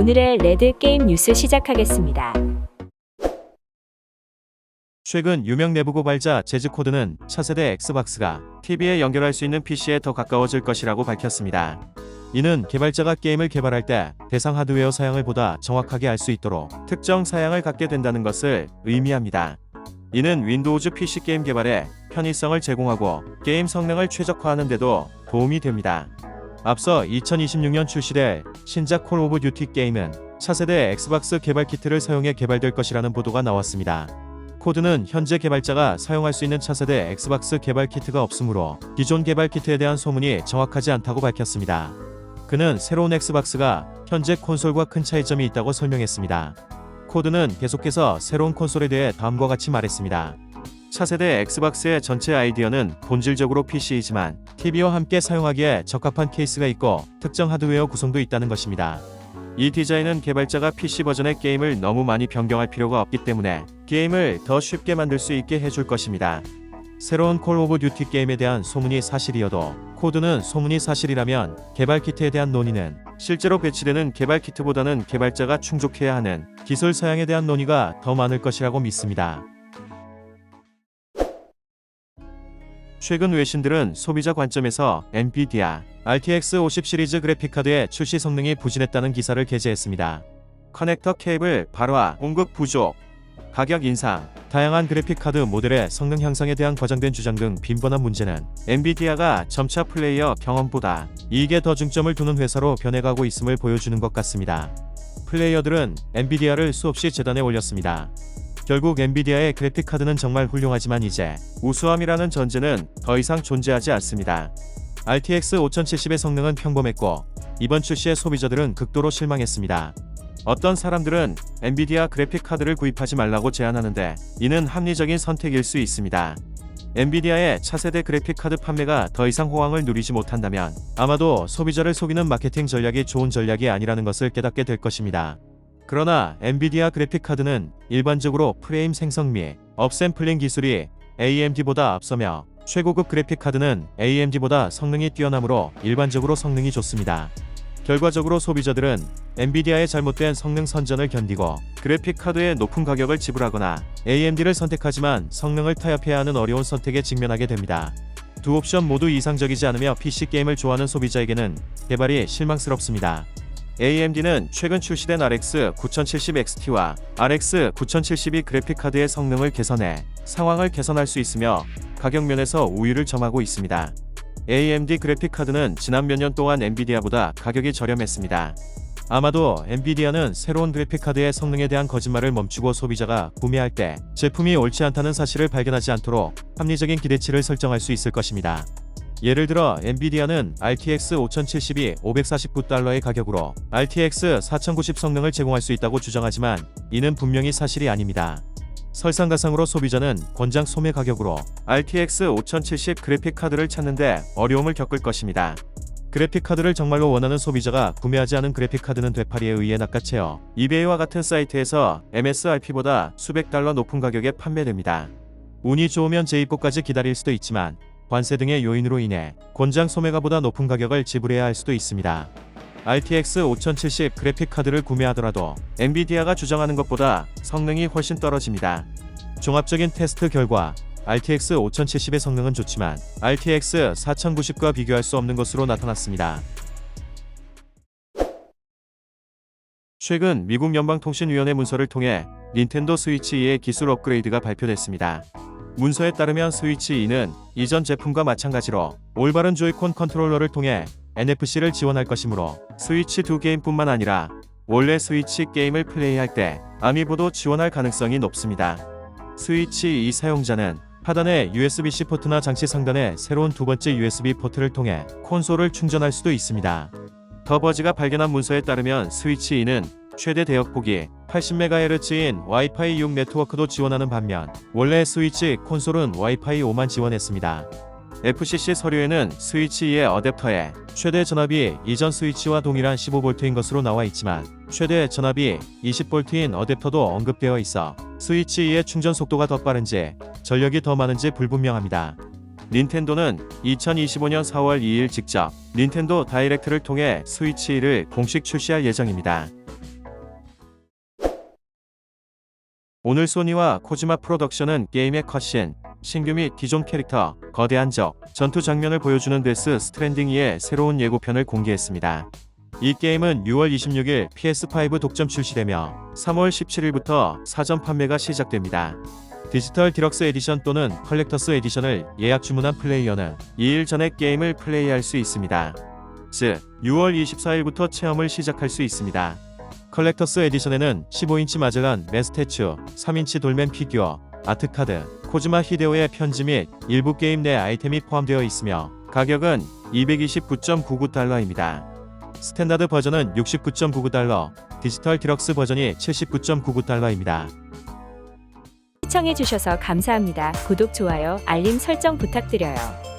오늘의 레드 게임 뉴스 시작하겠습니다. 최근 유명 내부 고발자 제즈코드는 차세대 엑스박스가 TV에 연결할 수 있는 PC에 더 가까워질 것이라고 밝혔습니다. 이는 개발자가 게임을 개발할 때 대상 하드웨어 사양을 보다 정확하게 알 수 있도록 특정 사양을 갖게 된다는 것을 의미합니다. 이는 윈도우즈 PC 게임 개발에 편의성을 제공하고 게임 성능을 최적화하는 데도 도움이 됩니다. 앞서 2026년 출시될 신작 콜 오브 듀티 게임은 차세대 엑스박스 개발 키트를 사용해 개발될 것이라는 보도가 나왔습니다. 코드는 현재 개발자가 사용할 수 있는 차세대 엑스박스 개발 키트가 없으므로 기존 개발 키트에 대한 소문이 정확하지 않다고 밝혔습니다. 그는 새로운 엑스박스가 현재 콘솔과 큰 차이점이 있다고 설명했습니다. 코드는 계속해서 새로운 콘솔에 대해 다음과 같이 말했습니다. 차세대 엑스박스의 전체 아이디어는 본질적으로 PC이지만 TV와 함께 사용하기에 적합한 케이스가 있고 특정 하드웨어 구성도 있다는 것입니다. 이 디자인은 개발자가 PC 버전의 게임을 너무 많이 변경할 필요가 없기 때문에 게임을 더 쉽게 만들 수 있게 해줄 것입니다. 새로운 콜 오브 듀티 게임에 대한 소문이 사실이어도 코드는 소문이 사실이라면 개발 키트에 대한 논의는 실제로 배치되는 개발 키트보다는 개발자가 충족해야 하는 기술 사양에 대한 논의가 더 많을 것이라고 믿습니다. 최근 외신들은 소비자 관점에서 엔비디아 RTX 50 시리즈 그래픽카드의 출시 성능이 부진했다는 기사를 게재했습니다. 커넥터 케이블 발화 공급 부족, 가격 인상, 다양한 그래픽카드 모델의 성능 향상에 대한 과장된 주장 등 빈번한 문제는 엔비디아가 점차 플레이어 경험보다 이익에 더 중점을 두는 회사로 변해가고 있음을 보여주는 것 같습니다. 플레이어들은 엔비디아를 수없이 재단에 올렸습니다. 결국 엔비디아의 그래픽카드는 정말 훌륭하지만 이제 우수함이라는 전제는 더 이상 존재하지 않습니다. RTX 5070의 성능은 평범했고 이번 출시에 소비자들은 극도로 실망했습니다. 어떤 사람들은 엔비디아 그래픽 카드를 구입하지 말라고 제안하는데 이는 합리적인 선택일 수 있습니다. 엔비디아의 차세대 그래픽 카드 판매가 더 이상 호황을 누리지 못한다면 아마도 소비자를 속이는 마케팅 전략이 좋은 전략이 아니라는 것을 깨닫게 될 것입니다. 그러나 엔비디아 그래픽 카드는 일반적으로 프레임 생성 및 업샘플링 기술이 AMD보다 앞서며 최고급 그래픽 카드는 AMD보다 성능이 뛰어나므로 일반적으로 성능이 좋습니다. 결과적으로 소비자들은 엔비디아의 잘못된 성능 선전을 견디고 그래픽 카드의 높은 가격을 지불하거나 AMD를 선택하지만 성능을 타협해야 하는 어려운 선택에 직면하게 됩니다. 두 옵션 모두 이상적이지 않으며 PC 게임을 좋아하는 소비자에게는 개발이 실망스럽습니다. AMD는 최근 출시된 RX 9070 XT와 RX 9070이 그래픽 카드의 성능을 개선해 상황을 개선할 수 있으며 가격 면에서 우위를 점하고 있습니다. AMD 그래픽 카드는 지난 몇 년 동안 엔비디아보다 가격이 저렴했습니다. 아마도 엔비디아는 새로운 그래픽 카드의 성능에 대한 거짓말을 멈추고 소비자가 구매할 때 제품이 옳지 않다는 사실을 발견하지 않도록 합리적인 기대치를 설정할 수 있을 것입니다. 예를 들어 엔비디아는 RTX 5070이 549달러의 가격으로 RTX 4090 성능을 제공할 수 있다고 주장하지만 이는 분명히 사실이 아닙니다. 설상가상으로 소비자는 권장 소매 가격으로 RTX 5070 그래픽 카드를 찾는데 어려움을 겪을 것입니다. 그래픽 카드를 정말로 원하는 소비자가 구매하지 않은 그래픽 카드는 되팔이에 의해 낚아채어 이베이와 같은 사이트에서 MSRP보다 수백 달러 높은 가격에 판매됩니다. 운이 좋으면 재입고까지 기다릴 수도 있지만 관세 등의 요인으로 인해 권장 소매가보다 높은 가격을 지불해야 할 수도 있습니다. RTX 5070 그래픽 카드를 구매하더라도 엔비디아가 주장하는 것보다 성능이 훨씬 떨어집니다. 종합적인 테스트 결과 RTX 5070의 성능은 좋지만 RTX 4090과 비교할 수 없는 것으로 나타났습니다. 최근 미국 연방통신위원회 문서를 통해 닌텐도 스위치 2의 기술 업그레이드가 발표됐습니다. 문서에 따르면 스위치 2는 이전 제품과 마찬가지로 올바른 조이콘 컨트롤러를 통해 NFC를 지원할 것이므로 스위치 2 게임뿐만 아니라 원래 스위치 게임을 플레이할 때 아미보도 지원할 가능성이 높습니다. 스위치 2 사용자는 하단의 USB-C 포트나 장치 상단의 새로운 두 번째 USB 포트를 통해 콘솔을 충전할 수도 있습니다. 더버지가 발견한 문서에 따르면 스위치 2는 최대 대역 폭이 80MHz인 와이파이 6 네트워크도 지원하는 반면 원래 스위치 콘솔은 와이파이 5만 지원했습니다. FCC 서류에는 스위치 2의 어댑터에 최대 전압이 이전 스위치와 동일한 15V인 것으로 나와 있지만 최대 전압이 20V인 어댑터도 언급되어 있어 스위치 2의 충전 속도가 더 빠른지 전력이 더 많은지 불분명합니다. 닌텐도는 2025년 4월 2일 직접 닌텐도 다이렉트를 통해 스위치 2를 공식 출시할 예정입니다. 오늘 소니와 코지마 프로덕션은 게임의 컷신, 신규 및 기존 캐릭터, 거대한 적, 전투 장면을 보여주는 데스 스트랜딩 2의 새로운 예고편을 공개했습니다. 이 게임은 6월 26일 PS5 독점 출시되며 3월 17일부터 사전 판매가 시작됩니다. 디지털 디럭스 에디션 또는 컬렉터스 에디션을 예약 주문한 플레이어는 2일 전에 게임을 플레이할 수 있습니다. 즉, 6월 24일부터 체험을 시작할 수 있습니다. 컬렉터스 에디션에는 15인치 마젤란 맨스태츄, 3인치 돌맨 피규어, 아트카드, 코즈마 히데오의 편지 및 일부 게임 내 아이템이 포함되어 있으며 가격은 229.99달러입니다. 스탠다드 버전은 69.99달러, 디지털 디럭스 버전이 79.99달러입니다. 시청해주셔서 감사합니다. 구독, 좋아요, 알림 설정 부탁드려요.